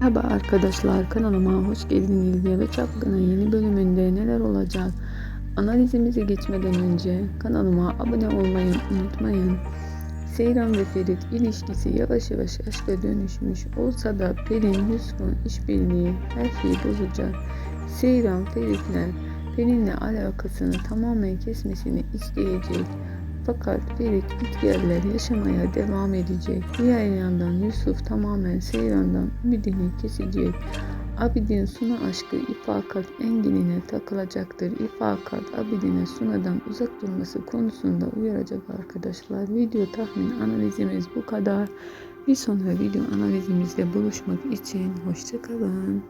Merhaba arkadaşlar kanalıma hoş geldiniz. Yalı Çapkın'ın yeni bölümünde neler olacak? Analizimize geçmeden önce kanalıma abone olmayı unutmayın. Seyran ve Ferit ilişkisi yavaş yavaş aşka dönüşmüş olsa da Pelin Yusuf'un işbirliği her şeyi bozacak. Seyran Ferit'le Pelin'le alakasını tamamen kesmesini isteyecek. Fakat Ferit gitgeller yaşamaya devam edecek. Diğer yandan Yusuf tamamen Seyran'dan ümidini kesecek. Abidin Suna aşkı İfakat Engin'ine takılacaktır. İfakat Abidin'e Suna'dan uzak durması konusunda uyaracak arkadaşlar. Video tahmin analizimiz bu kadar. Bir sonraki video analizimizde buluşmak için hoşçakalın.